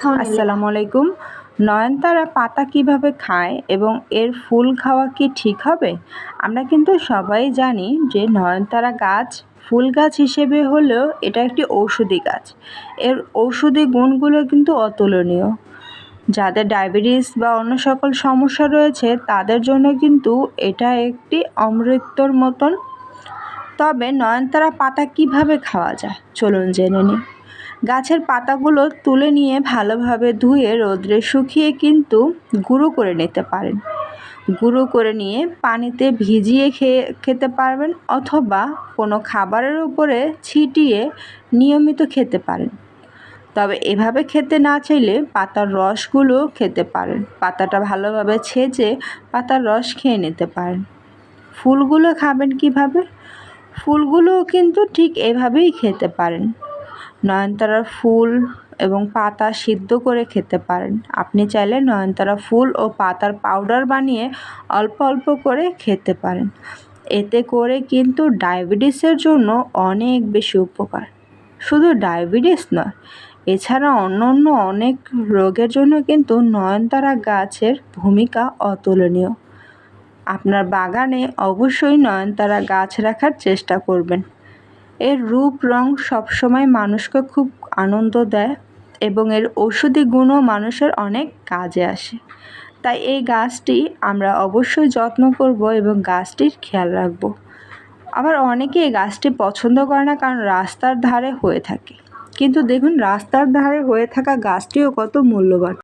আসসালামু আলাইকুম। নয়নতারা পাতা কীভাবে খায় এবং এর ফুল খাওয়া কি ঠিক হবে? আমরা কিন্তু সবাই জানি যে নয়নতারা গাছ ফুল গাছ হিসেবে হলেও এটা একটি ঔষধি গাছ। এর ঔষধি গুণগুলো কিন্তু অতুলনীয়। যাদের ডায়াবেটিস বা অন্য সকল সমস্যা রয়েছে, তাদের জন্য কিন্তু এটা একটি অমৃতর মতন। তবে নয়নতারা পাতা কীভাবে খাওয়া যায়? চলুন জেনে নিই। গাছের পাতাগুলো তুলে নিয়ে ভালোভাবে ধুয়ে রোদ্রে শুকিয়ে কিন্তু গুঁড়ো করে নিতে পারেন। গুঁড়ো করে নিয়ে পানিতে ভিজিয়ে খেয়ে, খেতে পারবেন অথবা কোনো খাবারের উপরে ছিটিয়ে নিয়মিত খেতে পারেন। তবে এভাবে খেতে না চাইলে পাতার রসগুলো খেতে পারেন। পাতাটা ভালোভাবে ছেঁচে পাতার রস খেয়ে নিতে পারেন। ফুলগুলো খাবেন কীভাবে? ফুলগুলোও কিন্তু ঠিক এভাবেই খেতে পারেন। নয়নতারার ফুল এবং পাতা সিদ্ধ করে খেতে পারেন। আপনি চাইলে নয়নতারা ফুল ও পাতার পাউডার বানিয়ে অল্প অল্প করে খেতে পারেন। এতে করে কিন্তু ডায়াবেটিসের জন্য অনেক বেশি উপকার। শুধু ডায়াবেটিস নয়, এছাড়া অন্য অন্য অনেক রোগের জন্য কিন্তু নয়নতারা গাছের ভূমিকা অতুলনীয়। আপনার বাগানে অবশ্যই নয়নতারা গাছ রাখার চেষ্টা করবেন। এর রূপ, রং সবসময় মানুষকে খুব আনন্দ দেয় এবং এর ঔষধি গুণও মানুষের অনেক কাজে আসে। তাই এই গাছটি আমরা অবশ্যই যত্ন করব এবং গাছটির খেয়াল রাখব। আবার অনেকে এই গাছটি পছন্দ করে না কারণ রাস্তার ধারে হয়ে থাকে। কিন্তু দেখুন, রাস্তার ধারে হয়ে থাকা গাছটিও কত মূল্যবান।